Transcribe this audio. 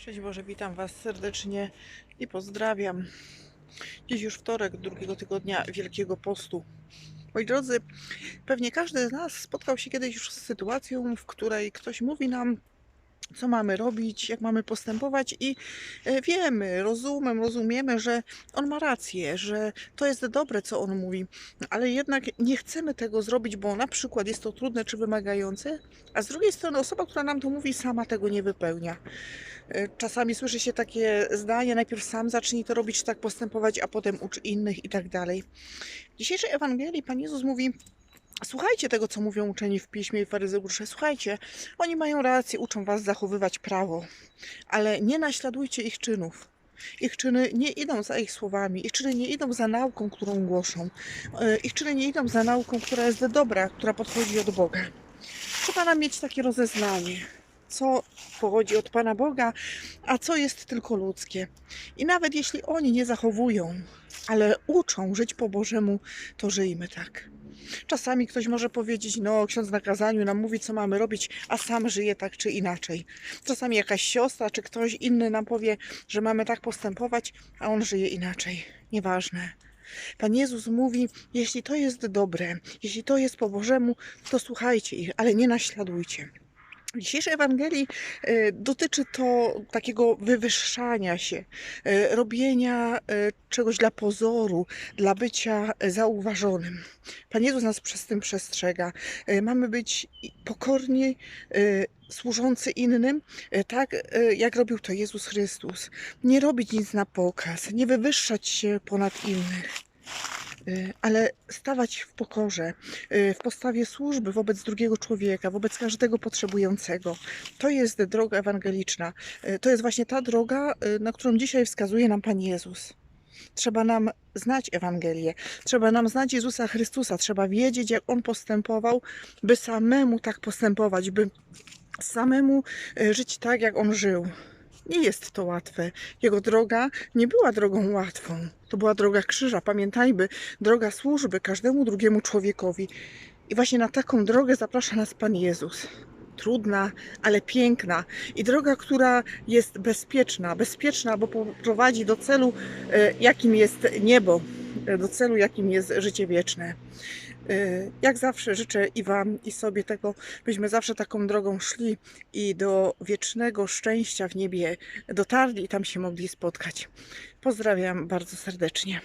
Szczęść Boże, witam Was serdecznie i pozdrawiam. Dziś już wtorek drugiego tygodnia Wielkiego Postu. Moi drodzy, pewnie każdy z nas spotkał się kiedyś już z sytuacją, w której ktoś mówi nam, co mamy robić, jak mamy postępować, i e, wiemy, rozumiem, rozumiemy, że on ma rację, że to jest dobre, co on mówi, ale jednak nie chcemy tego zrobić, bo na przykład jest to trudne czy wymagające, a z drugiej strony osoba, która nam to mówi, sama tego nie wypełnia. E, Czasami słyszy się takie zdanie, najpierw sam zacznij to robić, tak postępować, a potem ucz innych i tak dalej. W dzisiejszej Ewangelii Pan Jezus mówi, słuchajcie tego, co mówią uczeni w Piśmie i faryzeusze, słuchajcie, oni mają rację, uczą was zachowywać prawo, ale nie naśladujcie ich czynów. Ich czyny nie idą za ich słowami, ich czyny nie idą za nauką, którą głoszą. E, Ich czyny nie idą za nauką, która jest dobra, która podchodzi od Boga. Trzeba nam mieć takie rozeznanie, co pochodzi od Pana Boga, a co jest tylko ludzkie. I nawet jeśli oni nie zachowują, ale uczą żyć po Bożemu, to żyjmy tak. Czasami ktoś może powiedzieć, no ksiądz na kazaniu nam mówi, co mamy robić, a sam żyje tak czy inaczej. Czasami jakaś siostra czy ktoś inny nam powie, że mamy tak postępować, a on żyje inaczej. Nieważne. Pan Jezus mówi, jeśli to jest dobre, jeśli to jest po Bożemu, to słuchajcie ich, ale nie naśladujcie. Dzisiejszej Ewangelii e, dotyczy to takiego wywyższania się, e, robienia e, czegoś dla pozoru, dla bycia zauważonym. Pan Jezus nas przez tym przestrzega. Mamy być pokorni, służący innym, tak jak robił to Jezus Chrystus. Nie robić nic na pokaz, nie wywyższać się ponad innych. E, Ale stawać w pokorze, e, w postawie służby wobec drugiego człowieka, wobec każdego potrzebującego. To jest droga ewangeliczna. E, To jest właśnie ta droga, na którą dzisiaj wskazuje nam Pan Jezus. Trzeba nam znać Ewangelię, trzeba nam znać Jezusa Chrystusa, trzeba wiedzieć, jak On postępował, by samemu tak postępować, by samemu żyć tak, jak On żył. Nie jest to łatwe. Jego droga nie była drogą łatwą. To była droga krzyża. Pamiętajmy, droga służby każdemu drugiemu człowiekowi. I właśnie na taką drogę zaprasza nas Pan Jezus. Trudna, ale piękna. I droga, która jest bezpieczna. Bezpieczna, bo prowadzi do celu, e, jakim jest niebo, e, do celu, jakim jest życie wieczne. E, Jak zawsze życzę i Wam, i sobie tego, byśmy zawsze taką drogą szli i do wiecznego szczęścia w niebie dotarli i tam się mogli spotkać. Pozdrawiam bardzo serdecznie.